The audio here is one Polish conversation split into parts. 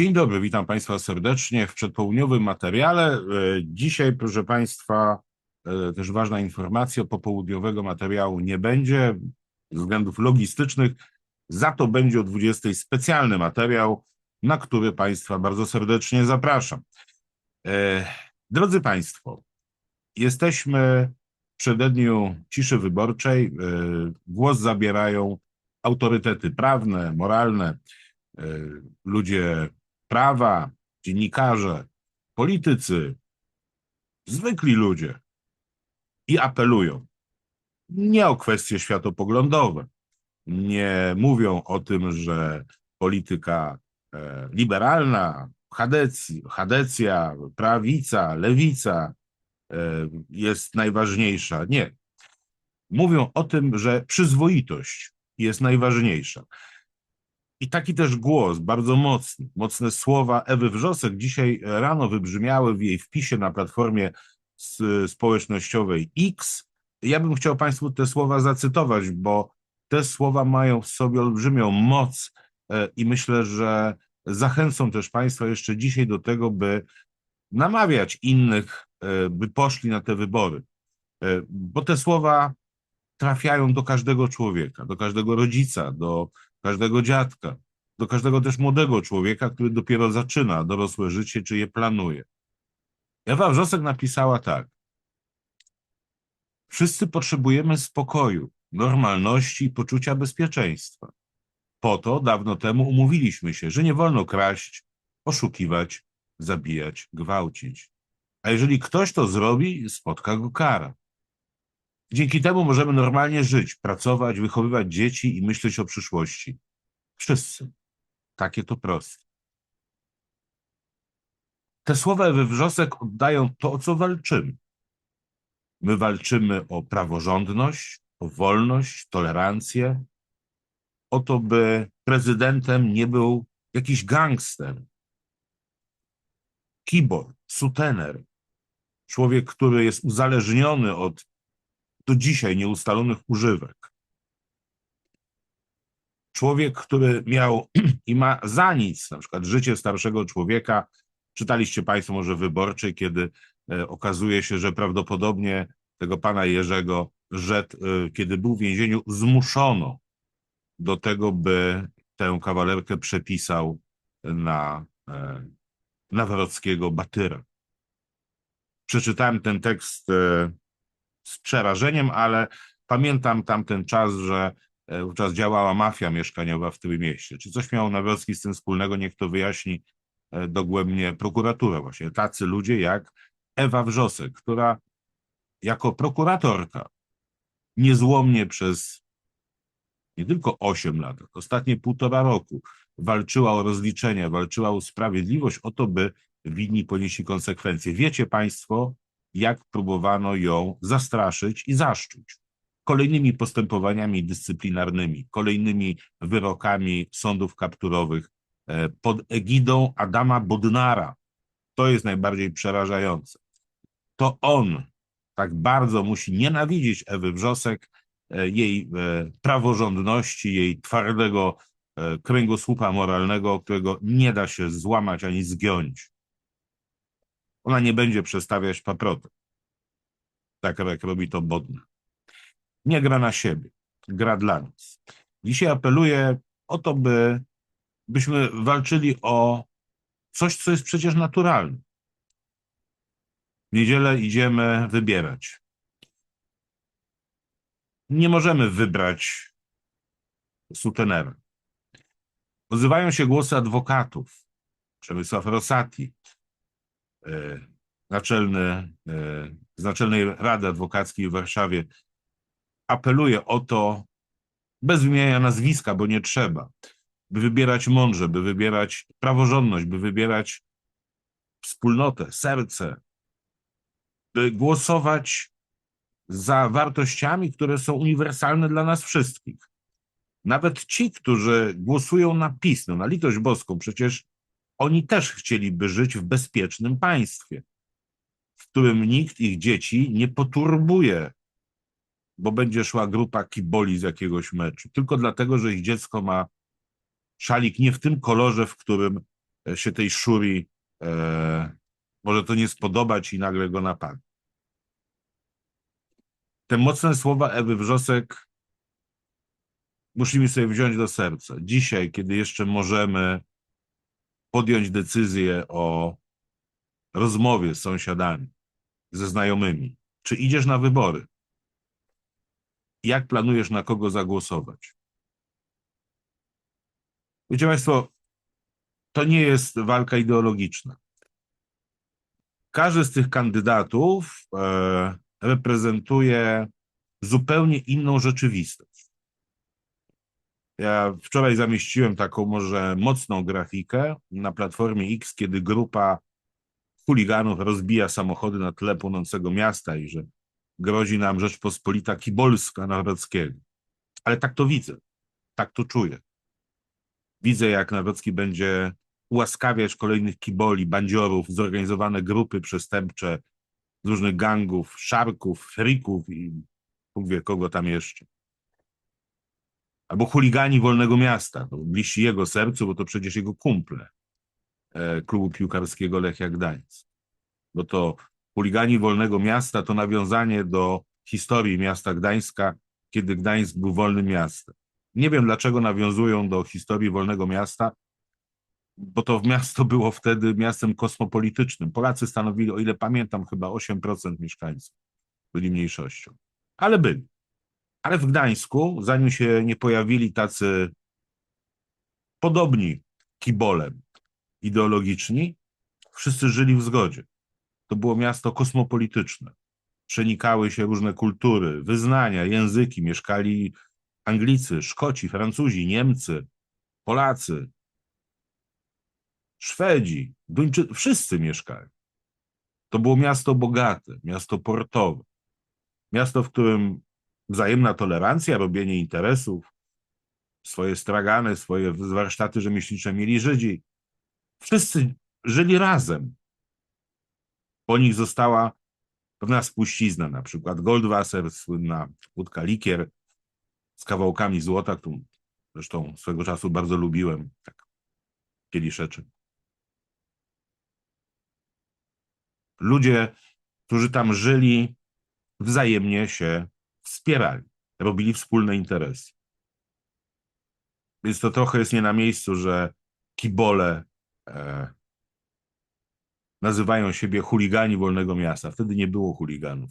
Dzień dobry, witam Państwa serdecznie w przedpołudniowym materiale. E, Dzisiaj, proszę Państwa, e, też ważna informacja, popołudniowego materiału nie będzie ze względów logistycznych, za to będzie o 20 specjalny materiał, na który Państwa bardzo serdecznie zapraszam. E, Drodzy Państwo, jesteśmy w przededniu ciszy wyborczej. Głos zabierają autorytety prawne, moralne, ludzie prawa, dziennikarze, politycy, zwykli ludzie i apelują nie o kwestie światopoglądowe, nie mówią o tym, że polityka e, liberalna, chadecja, prawica, lewica e, jest najważniejsza. Nie. Mówią o tym, że przyzwoitość jest najważniejsza. I taki też głos, bardzo mocny, mocne słowa Ewy Wrzosek dzisiaj rano wybrzmiały w jej wpisie na platformie społecznościowej X. Ja bym chciał Państwu te słowa zacytować, bo te słowa mają w sobie olbrzymią moc e, i myślę, że zachęcą też Państwa jeszcze dzisiaj do tego, by namawiać innych, e, by poszli na te wybory. E, Bo te słowa trafiają do każdego człowieka, do każdego rodzica, do każdego dziadka, do każdego też młodego człowieka, który dopiero zaczyna dorosłe życie, czy je planuje. Ewa Wrzosek napisała tak. Wszyscy potrzebujemy spokoju, normalności i poczucia bezpieczeństwa. Po to dawno temu umówiliśmy się, że nie wolno kraść, oszukiwać, zabijać, gwałcić. A jeżeli ktoś to zrobi, spotka go kara. Dzięki temu możemy normalnie żyć, pracować, wychowywać dzieci i myśleć o przyszłości. Wszyscy. Takie to proste. Te słowa Ewy Wrzosek oddają to, o co walczymy. My walczymy o praworządność, o wolność, tolerancję, o to, by prezydentem nie był jakiś gangster, kibor, sutener, człowiek, który jest uzależniony od do dzisiaj nieustalonych używek. Człowiek, który miał i ma za nic, na przykład życie starszego człowieka, czytaliście Państwo może wyborczy, kiedy e, okazuje się, że prawdopodobnie tego pana Jerzego Rzet, e, kiedy był w więzieniu, zmuszono do tego, by tę kawalerkę przepisał na e, Nawrockiego Batyra. Przeczytałem ten tekst z przerażeniem, ale pamiętam tamten czas, że e, wówczas działała mafia mieszkaniowa w tym mieście. Czy coś miał Nawrocki z tym wspólnego, niech to wyjaśni e, dogłębnie prokuratura właśnie. Tacy ludzie jak Ewa Wrzosek, która jako prokuratorka niezłomnie przez nie tylko 8 lat, ostatnie półtora roku walczyła o rozliczenia, walczyła o sprawiedliwość, o to, by winni ponieśli konsekwencje. Wiecie Państwo, jak próbowano ją zastraszyć i zaszczuć. Kolejnymi postępowaniami dyscyplinarnymi, kolejnymi wyrokami sądów kapturowych e, pod egidą Adama Bodnara. To jest najbardziej przerażające. To on tak bardzo musi nienawidzić Ewy Wrzosek, e, jej e, praworządności, jej twardego kręgosłupa moralnego, którego nie da się złamać ani zgiąć. Ona nie będzie przestawiać paprotek. Tak jak robi to Bodnar. Nie gra na siebie, gra dla nas. Dzisiaj apeluję o to, by, byśmy walczyli o coś, co jest przecież naturalne. W niedzielę idziemy wybierać. Nie możemy wybrać sutenera. Odzywają się głosy adwokatów. Przemysław Rosati, naczelny, e, z Naczelnej Rady Adwokackiej w Warszawie apeluje o to, bez wymieniania nazwiska, bo nie trzeba, by wybierać mądrze, by wybierać praworządność, by wybierać wspólnotę, serce, by głosować za wartościami, które są uniwersalne dla nas wszystkich. Nawet ci, którzy głosują na PiS, no na litość boską, przecież oni też chcieliby żyć w bezpiecznym państwie, w którym nikt ich dzieci nie poturbuje, bo będzie szła grupa kiboli z jakiegoś meczu, tylko dlatego, że ich dziecko ma szalik nie w tym kolorze, w którym e, się tej szuri e, może to nie spodobać i nagle go napadnie. Te mocne słowa Ewy Wrzosek musimy sobie wziąć do serca. Dzisiaj, kiedy jeszcze możemy podjąć decyzję o rozmowie z sąsiadami, ze znajomymi, czy idziesz na wybory? Jak planujesz na kogo zagłosować? Wiecie Państwo, to nie jest walka ideologiczna. Każdy z tych kandydatów e, reprezentuje zupełnie inną rzeczywistość. Ja wczoraj zamieściłem taką może mocną grafikę na platformie X, kiedy grupa chuliganów rozbija samochody na tle płonącego miasta i że grozi nam Rzeczpospolita Kibolska Nawrockiego. Ale tak to widzę, tak to czuję. Widzę, jak Nawrocki będzie ułaskawiać kolejnych kiboli, bandziorów, zorganizowane grupy przestępcze z różnych gangów, szarków, frików i Bóg wie kogo tam jeszcze. Albo chuligani Wolnego Miasta, bliżsi jego sercu, bo to przecież jego kumple e, klubu piłkarskiego Lechia Gdańsk. Bo to chuligani Wolnego Miasta to nawiązanie do historii miasta Gdańska, kiedy Gdańsk był wolnym miastem. Nie wiem, dlaczego nawiązują do historii Wolnego Miasta, bo to miasto było wtedy miastem kosmopolitycznym. Polacy stanowili, o ile pamiętam, chyba 8% mieszkańców. Byli mniejszością. Ale byli. Ale w Gdańsku, zanim się nie pojawili tacy podobni kibolem ideologiczni, wszyscy żyli w zgodzie. To było miasto kosmopolityczne. Przenikały się różne kultury, wyznania, języki. Mieszkali Anglicy, Szkoci, Francuzi, Niemcy, Polacy, Szwedzi, Duńczycy, wszyscy mieszkali. To było miasto bogate, miasto portowe, miasto, w którym wzajemna tolerancja, robienie interesów, swoje stragany, swoje warsztaty rzemieślnicze mieli Żydzi. Wszyscy żyli razem. Po nich została pewna spuścizna, na przykład Goldwasser, słynna łódka Likier z kawałkami złota, którą zresztą swego czasu bardzo lubiłem, tak kieliszeczek. Ludzie, którzy tam żyli, wzajemnie się wspierali, robili wspólne interesy. Więc to trochę jest nie na miejscu, że kibole e, nazywają siebie chuligani Wolnego Miasta. Wtedy nie było chuliganów.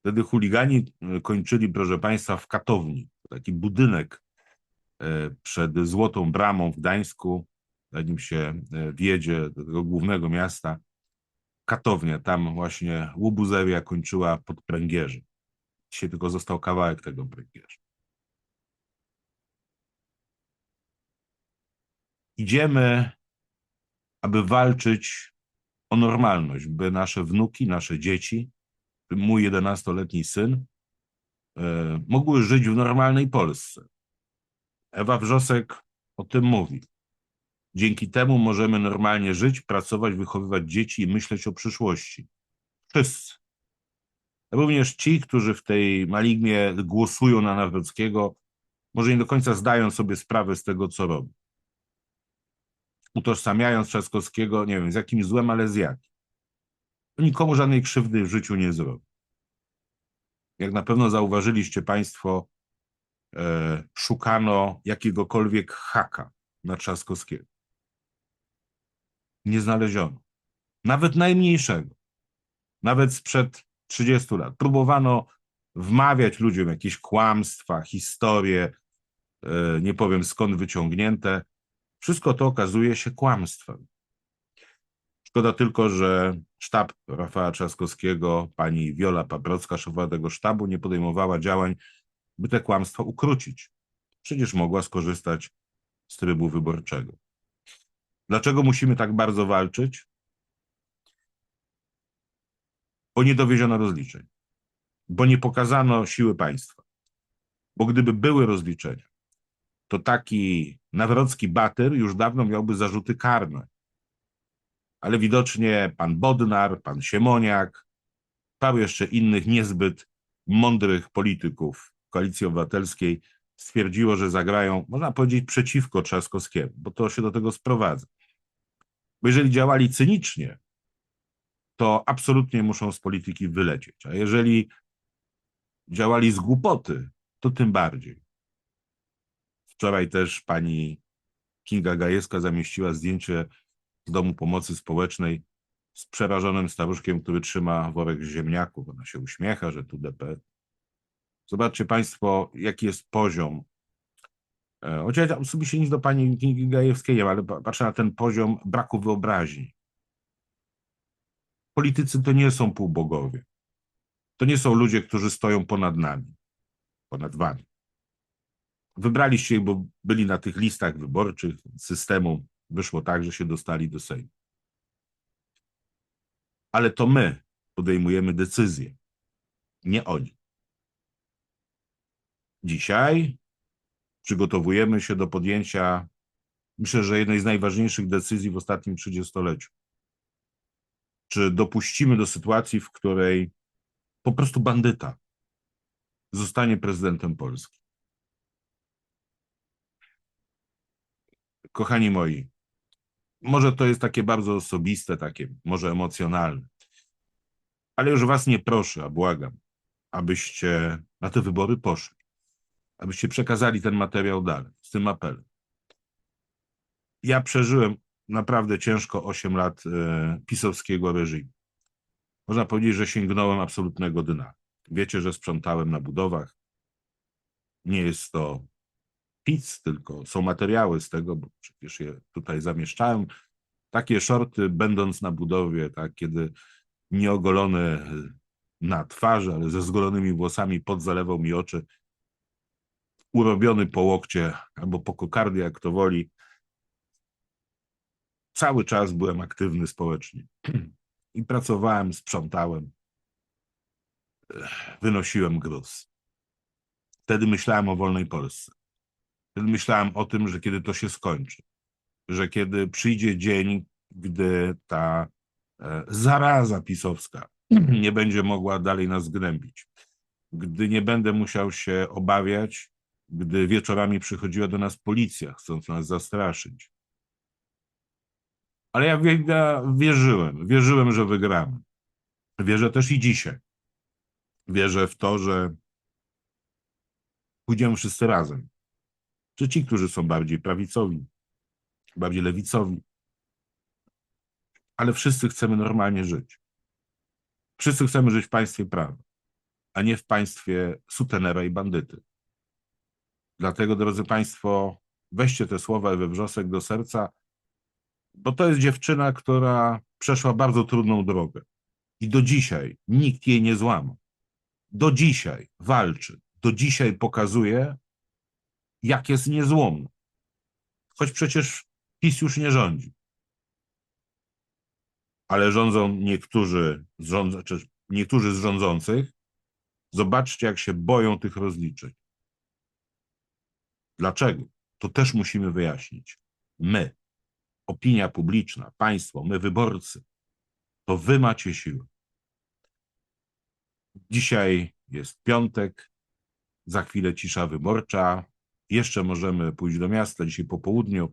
Wtedy chuligani e, kończyli, proszę Państwa, w katowni. Taki budynek e, przed Złotą Bramą w Gdańsku, zanim się e, wjedzie do tego głównego miasta. Katownia, tam właśnie Łubuzeria kończyła pod pręgierzem. Dzisiaj tylko został kawałek tego pręgierza. Idziemy, aby walczyć o normalność, by nasze wnuki, nasze dzieci, mój 11-letni syn, e, mogły żyć w normalnej Polsce. Ewa Wrzosek o tym mówi. Dzięki temu możemy normalnie żyć, pracować, wychowywać dzieci i myśleć o przyszłości. Wszyscy. Również ci, którzy w tej malignie głosują na Nawrockiego, może nie do końca zdają sobie sprawę z tego, co robi. Utożsamiając Trzaskowskiego, nie wiem, z jakim złem, ale z jakim. Nikomu żadnej krzywdy w życiu nie zrobi. Jak na pewno zauważyliście Państwo, e, szukano jakiegokolwiek haka na Trzaskowskiego. Nie znaleziono. Nawet najmniejszego. Nawet sprzed 30 lat. Próbowano wmawiać ludziom jakieś kłamstwa, historie, e, nie powiem skąd wyciągnięte. Wszystko to okazuje się kłamstwem. Szkoda tylko, że sztab Rafała Trzaskowskiego, pani Wiola Paprocka, szefowa tego sztabu, nie podejmowała działań, by te kłamstwa ukrócić. Przecież mogła skorzystać z trybu wyborczego. Dlaczego musimy tak bardzo walczyć? Bo nie dowieziono rozliczeń, bo nie pokazano siły państwa. Bo gdyby były rozliczenia, to taki nawrocki bater już dawno miałby zarzuty karne. Ale widocznie pan Bodnar, pan Siemoniak, paru jeszcze innych niezbyt mądrych polityków Koalicji Obywatelskiej stwierdziło, że zagrają, można powiedzieć, przeciwko Trzaskowskiemu, bo to się do tego sprowadza. Bo jeżeli działali cynicznie, to absolutnie muszą z polityki wylecieć. A jeżeli działali z głupoty, to tym bardziej. Wczoraj też pani Kinga Gajewska zamieściła zdjęcie z Domu Pomocy Społecznej z przerażonym staruszkiem, który trzyma worek ziemniaków. Ona się uśmiecha, że tu DP. Zobaczcie Państwo, jaki jest poziom. E, Chociaż osobiście nic do pani Kingi Gajewskiej nie ma, ale pa- patrzę na ten poziom braku wyobraźni. Politycy to nie są półbogowie. To nie są ludzie, którzy stoją ponad nami, ponad wami. Wybraliście ich, bo byli na tych listach wyborczych systemu. Wyszło tak, że się dostali do Sejmu. Ale to my podejmujemy decyzje, nie oni. Dzisiaj przygotowujemy się do podjęcia, myślę, że jednej z najważniejszych decyzji w ostatnim trzydziestoleciu. Czy dopuścimy do sytuacji, w której po prostu bandyta zostanie prezydentem Polski? Kochani moi, może to jest takie bardzo osobiste, takie może emocjonalne, ale już was nie proszę, a błagam, abyście na te wybory poszli, abyście przekazali ten materiał dalej z tym apelem. Ja przeżyłem naprawdę ciężko 8 lat e, pisowskiego reżimu. Można powiedzieć, że sięgnąłem absolutnego dna. Wiecie, że sprzątałem na budowach. Nie jest to pic, tylko są materiały z tego, bo przecież je tutaj zamieszczałem. Takie shorty, będąc na budowie, tak, kiedy nieogolony na twarzy, ale ze zgolonymi włosami pod zalewał mi oczy, urobiony po łokcie albo po kokardzie, jak to woli. Cały czas byłem aktywny społecznie i pracowałem, sprzątałem, wynosiłem gruz. Wtedy myślałem o wolnej Polsce. Wtedy myślałem o tym, że kiedy to się skończy, że kiedy przyjdzie dzień, gdy ta e, zaraza pisowska nie będzie mogła dalej nas gnębić, gdy nie będę musiał się obawiać, gdy wieczorami przychodziła do nas policja, chcąc nas zastraszyć. Ale ja, wie- ja wierzyłem, wierzyłem, że wygramy. Wierzę też i dzisiaj. Wierzę w to, że pójdziemy wszyscy razem. Czy ci, którzy są bardziej prawicowi, bardziej lewicowi. Ale wszyscy chcemy normalnie żyć. Wszyscy chcemy żyć w państwie prawa, a nie w państwie sutenera i bandyty. Dlatego, drodzy Państwo, weźcie te słowa Ewy Wrzosek do serca, bo to jest dziewczyna, która przeszła bardzo trudną drogę. I do dzisiaj nikt jej nie złamał. Do dzisiaj walczy. Do dzisiaj pokazuje, jak jest niezłomna. Choć przecież PiS już nie rządzi. Ale rządzą niektórzy, z rząd- niektórzy z rządzących. Zobaczcie, jak się boją tych rozliczeń. Dlaczego? To też musimy wyjaśnić. My, opinia publiczna, państwo, my wyborcy, to wy macie siłę. Dzisiaj jest piątek, za chwilę cisza wyborcza. Jeszcze możemy pójść do miasta dzisiaj po południu.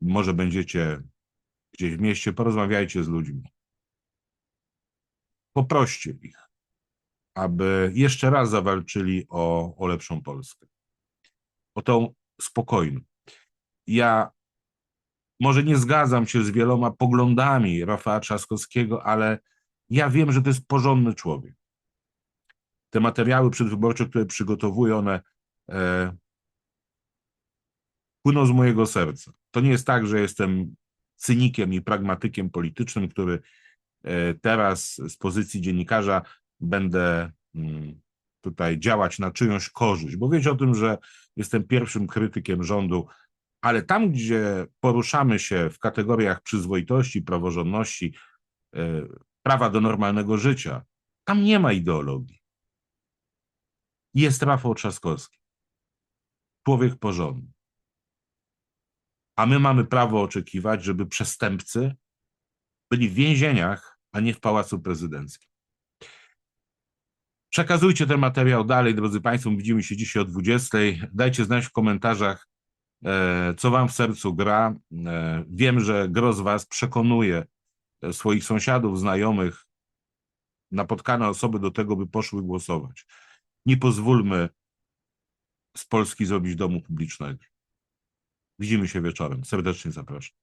Może będziecie gdzieś w mieście, porozmawiajcie z ludźmi. Poproście ich, aby jeszcze raz zawalczyli o, o lepszą Polskę. O tą spokojną. Ja może nie zgadzam się z wieloma poglądami Rafała Trzaskowskiego, ale ja wiem, że to jest porządny człowiek. Te materiały przedwyborcze, które przygotowuje, one e, płyną z mojego serca. To nie jest tak, że jestem cynikiem i pragmatykiem politycznym, który e, teraz z pozycji dziennikarza będę mm, tutaj działać na czyjąś korzyść, bo wiecie o tym, że jestem pierwszym krytykiem rządu, ale tam, gdzie poruszamy się w kategoriach przyzwoitości, praworządności, e, prawa do normalnego życia, tam nie ma ideologii. Jest Rafał Trzaskowski, człowiek porządny. A my mamy prawo oczekiwać, żeby przestępcy byli w więzieniach, a nie w pałacu prezydenckim. Przekazujcie ten materiał dalej, drodzy Państwo. Widzimy się dzisiaj o 20. Dajcie znać w komentarzach, co wam w sercu gra. E, Wiem, że gros was przekonuje e, swoich sąsiadów, znajomych, napotkane osoby do tego, by poszły głosować. Nie pozwólmy z Polski zrobić domu publicznego. Widzimy się wieczorem. Serdecznie zapraszam.